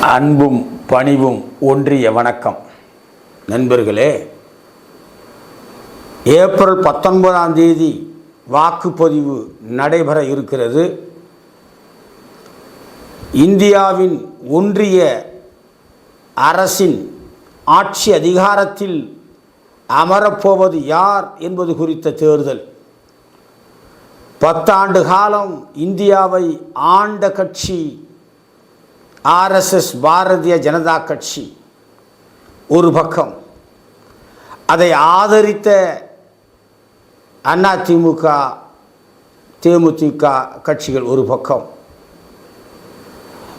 அன்பும் பணிவும் ஒன்றிய வணக்கம். நண்பர்களே ஏப்ரல் பத்தொன்பதாம் தேதி வாக்குப்பதிவு நடைபெற இருக்கிறது. இந்தியாவின் ஒன்றிய அரசின் ஆட்சி அதிகாரத்தில் அமரப்போவது யார் என்பது குறித்த தேர்தல். பத்தாண்டு காலம் இந்தியாவை ஆண்ட கட்சி ஆர்எஸ்எஸ் பாரதிய ஜனதா கட்சி ஒரு பக்கம். அதை ஆதரித்த அதிமுக தேமுதிக கட்சிகள் ஒரு பக்கம்.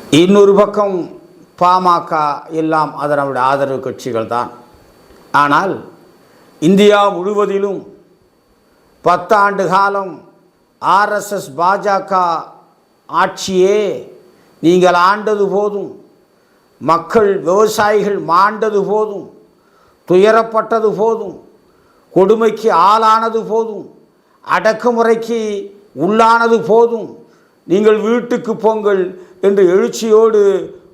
இன்னொரு பக்கம் பாமக எல்லாம் அதனுடைய ஆதரவு கட்சிகள் தான். ஆனால் இந்தியா முழுவதிலும் பத்தாண்டு காலம் ஆர்எஸ்எஸ் பாஜக ஆட்சியே நீங்கள் ஆண்டது போதும். மக்கள் விவசாயிகள் மாண்டது போதும். துயரப்பட்டது போதும். கொடுமைக்கு ஆளானது போதும். அடக்குமுறைக்கு உள்ளானது போதும். நீங்கள் வீட்டுக்கு போங்கள் என்று எழுச்சியோடு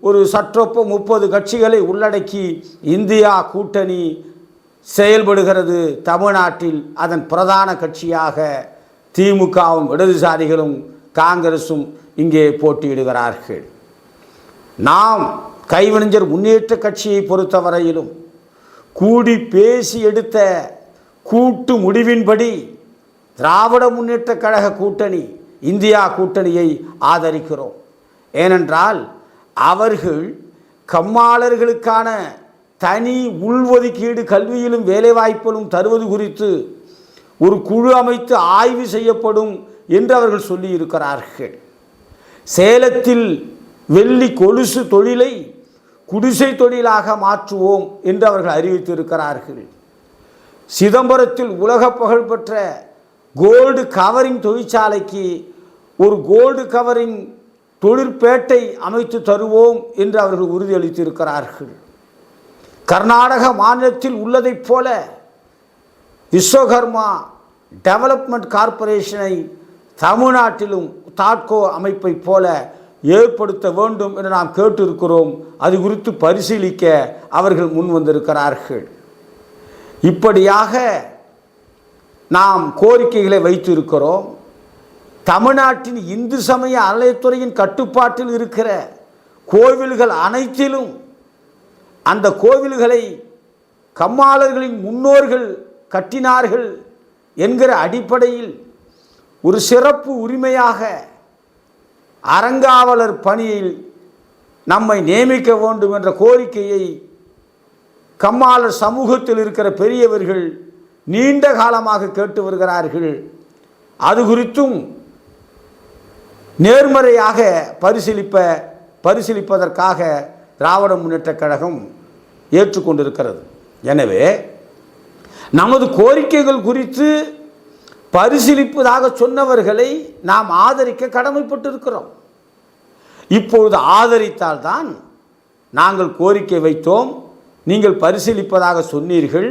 ஒரு சற்றொப்ப முப்பது கட்சிகளை உள்ளடக்கி இந்தியா கூட்டணி செயல்படுகிறது தமிழ்நாட்டில். அதன் பிரதான கட்சியாக திமுகவும் இடதுசாரிகளும் காங்கிரஸும் இங்கே போட்டியிடுகிறார்கள். நாம் கைவினைஞர் முன்னேற்ற கட்சியை பொறுத்தவரையிலும் கூடி பேசி எடுத்த கூட்டு முடிவின்படி திராவிட முன்னேற்ற கழக கூட்டணி இந்தியா கூட்டணியை ஆதரிக்கிறோம். ஏனென்றால் அவர்கள் கம்மாளர்களுக்கான தனி உள்ஒதுக்கீடு கல்வியிலும் வேலைவாய்ப்பிலும் தருவது குறித்து ஒரு குழு அமைத்து ஆய்வு செய்யப்படும் என்று அவர்கள் சொல்லியிருக்கிறார்கள். சேலத்தில் வெள்ளி கொலுசு தொழிலை குடிசை தொழிலாக மாற்றுவோம் என்று அவர்கள் அறிவித்திருக்கிறார்கள். சிதம்பரத்தில் உலக புகழ்பெற்ற கோல்டு கவரிங் தொழிற்சாலைக்கு ஒரு கோல்டு கவரிங் தொழிற்பேட்டை அமைத்து தருவோம் என்று அவர்கள் உறுதியளித்திருக்கிறார்கள். கர்நாடக மாநிலத்தில் உள்ளதைப் போல விஸ்வகர்மா டெவலப்மெண்ட் கார்ப்பரேஷனை தமிழ்நாட்டிலும் தாட்கோ அமைப்பை போல ஏற்படுத்த வேண்டும் என்று நாம் கேட்டிருக்கிறோம். அது குறித்து பரிசீலிக்க அவர்கள் முன் வந்திருக்கிறார்கள். இப்படியாக நாம் கோரிக்கைகளை வைத்திருக்கிறோம். தமிழ்நாட்டின் இந்து சமய அலையத்துறையின் கட்டுப்பாட்டில் இருக்கிற கோவில்கள் அனைத்திலும் அந்த கோவில்களை கம்மாளர்களின் முன்னோர்கள் கட்டினார்கள் என்கிற அடிப்படையில் ஒரு சிறப்பு உரிமையாக அறங்காவலர் பணியில் நம்மை நியமிக்க வேண்டும் என்ற கோரிக்கையை கம்மாளர் சமூகத்தில் இருக்கிற பெரியவர்கள் நீண்ட காலமாக கேட்டு வருகிறார்கள். அது குறித்தும் நேர்மறையாக பரிசீலிப்ப பரிசீலிப்பதற்காக திராவிட முன்னேற்றக் கழகம் ஏற்றுக்கொண்டிருக்கிறது. எனவே நமது கோரிக்கைகள் குறித்து பரிசீலிப்பதாக சொன்னவர்களை நாம் ஆதரிக்க கடமைப்பட்டிருக்கிறோம். இப்பொழுது ஆதரித்தால்தான் நாங்கள் கோரிக்கை வைத்தோம் நீங்கள் பரிசீலிப்பதாக சொன்னீர்கள்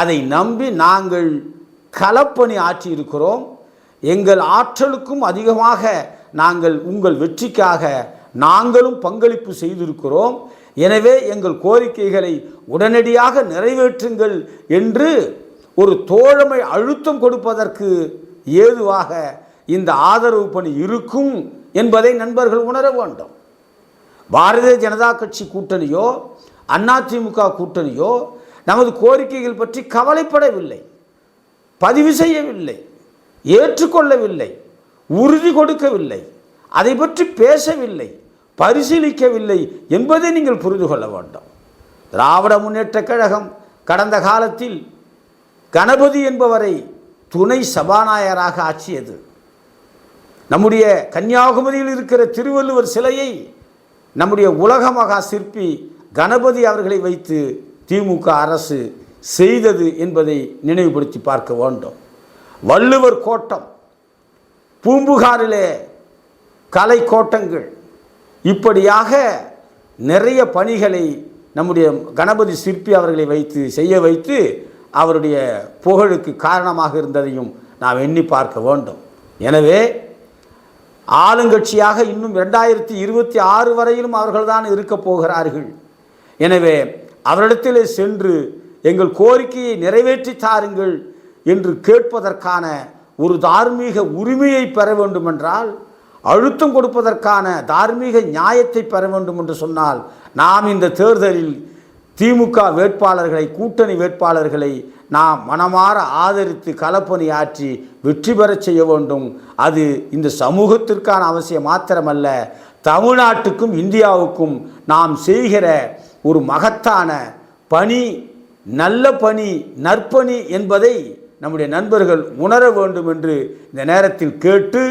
அதை நம்பி நாங்கள் களப்பணி ஆற்றியிருக்கிறோம். எங்கள் ஆற்றலுக்கும் அதிகமாக நாங்கள் உங்கள் வெற்றிக்காக நாங்களும் பங்களிப்பு செய்திருக்கிறோம். எனவே எங்கள் கோரிக்கைகளை உடனடியாக நிறைவேற்றுங்கள் என்று ஒரு தோழமை அழுத்தம் கொடுப்பதற்கு ஏதுவாக இந்த ஆதரவு பணி இருக்கும் என்பதை நண்பர்கள் உணர வேண்டும். பாரதிய ஜனதா கட்சி கூட்டணியோ அதிமுக கூட்டணியோ நமது கோரிக்கைகள் பற்றி கவலைப்படவில்லை. பதிவு செய்யவில்லை. ஏற்றுக்கொள்ளவில்லை. உறுதி கொடுக்கவில்லை. அதை பற்றி பேசவில்லை. பரிசீலிக்கவில்லை என்பதை நீங்கள் புரிந்து கொள்ள வேண்டும். திராவிட முன்னேற்ற கழகம் கடந்த காலத்தில் கணபதி என்பவரை துணை சபாநாயகராக ஆட்சியது நம்முடைய கன்னியாகுமரியில் இருக்கிற திருவள்ளுவர் சிலையை நம்முடைய உலக மகா சிற்பி கணபதி அவர்களை வைத்து திமுக அரசு செய்தது என்பதை நினைவுபடுத்தி பார்க்க வேண்டும். வள்ளுவர் கோட்டம் பூம்புகாரிலே கலை கோட்டங்கள் இப்படியாக நிறைய பணிகளை நம்முடைய கணபதி சிற்பி அவர்களை வைத்து செய்ய வைத்து அவருடைய புகழுக்கு காரணமாக இருந்ததையும் நாம் எண்ணி பார்க்க வேண்டும். எனவே ஆளுங்கட்சியாக இன்னும் ரெண்டாயிரத்தி இருபத்தி ஆறு வரையிலும் அவர்கள்தான் இருக்கப் போகிறார்கள். எனவே அவரிடத்திலே சென்று எங்கள் கோரிக்கையை நிறைவேற்றி தாருங்கள் என்று கேட்பதற்கான ஒரு தார்மீக உரிமையை பெற வேண்டுமென்றால் அழுத்தம் கொடுப்பதற்கான தார்மீக நியாயத்தை பெற வேண்டும் என்று சொன்னால் நாம் இந்த தேர்தலில் திமுக வேட்பாளர்களை கூட்டணி வேட்பாளர்களை நாம் மனமாற ஆதரித்து களப்பணி ஆற்றி வெற்றி பெறச் செய்ய வேண்டும். அது இந்த சமூகத்திற்கான அவசியம் மாத்திரமல்ல தமிழ்நாட்டுக்கும் இந்தியாவுக்கும் நாம் செய்கிற ஒரு மகத்தான பணி நல்ல பணி நற்பணி என்பதை நம்முடைய நண்பர்கள் உணர வேண்டும் என்று இந்த நேரத்தில் கேட்டு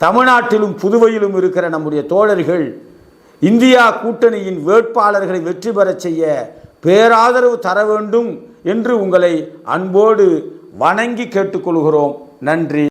தமிழ்நாட்டிலும் புதுவையிலும் இருக்கிற நம்முடைய தோழர்கள் இந்தியா கூட்டணியின் வேட்பாளர்களை வெற்றி பெறச் செய்ய பேராதரவு தர வேண்டும் என்று உங்களை அன்போடு வணங்கி கேட்டுக்கொள்கிறோம். நன்றி.